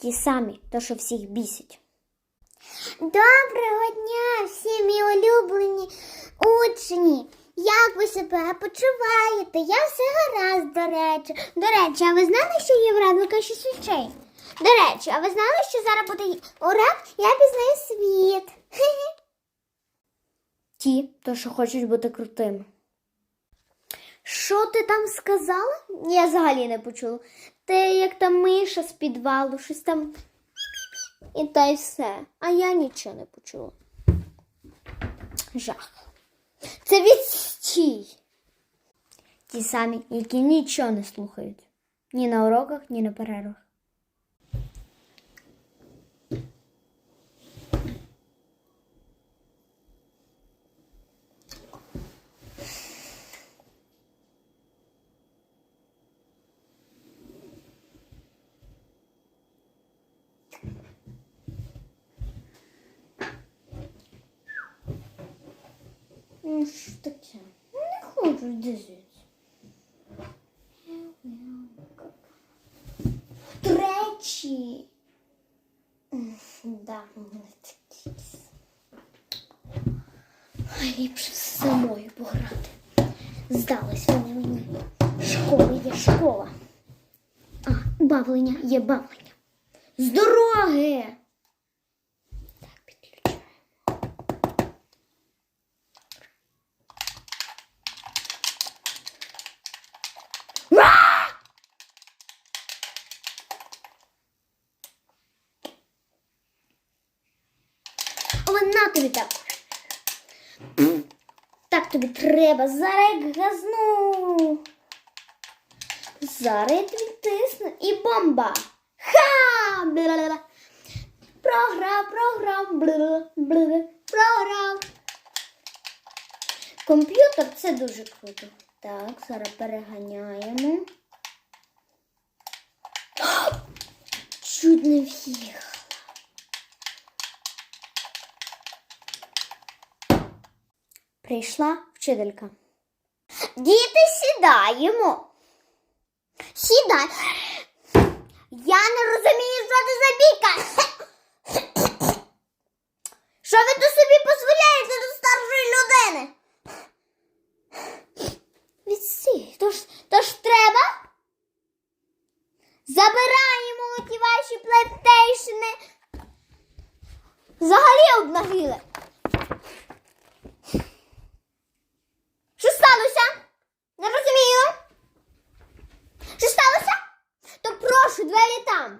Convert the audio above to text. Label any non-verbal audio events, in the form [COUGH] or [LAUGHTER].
Ті самі, то що всіх бісять. Доброго дня, всі мої улюблені учні. Як ви себе почуваєте? Я все гаразд, до речі. До речі, а ви знали, що є в равлика шість очей? До речі, а ви знали, що зараз буде урок Я пізнаю світ. [LAUGHS] Ті, то що хочуть бути крутими. Що ти там сказала? Я взагалі не почула. Ти як та миша з підвалу, щось там. І та й все. А я нічого не почула. Жах. Це відстій. Ті самі, які нічого не слухають. Ні на уроках, ні на перервах. Ну, що таке? Ну, Не хочу дизити. До речі, Да, мене такі. Ліпше з самою пограти. Здалось вони мені. Школа є школа. А, бавлення є бавлення. З дороги. Так, підключаємо. Тобі так. Так тобі треба. Зараз як газну. Зараз я тобі тисну і бомба. Ха! Бла-бла-бла. Програв, програв, бла-бла-бла. програв. Комп'ютер це дуже круто. Так, зараз переганяємо. Чуть не Прийшла вчителька. діти сідаємо. Сідай. Я не розумію, що це за бійка. Що ви тут собі дозволяєте до старшої людини? Відсі. Тож, тож треба. Забираємо ті ваші плейстейшни. Взагалі обнагіли. Що сталося? Не розумію. Що сталося? То прошу, двері там.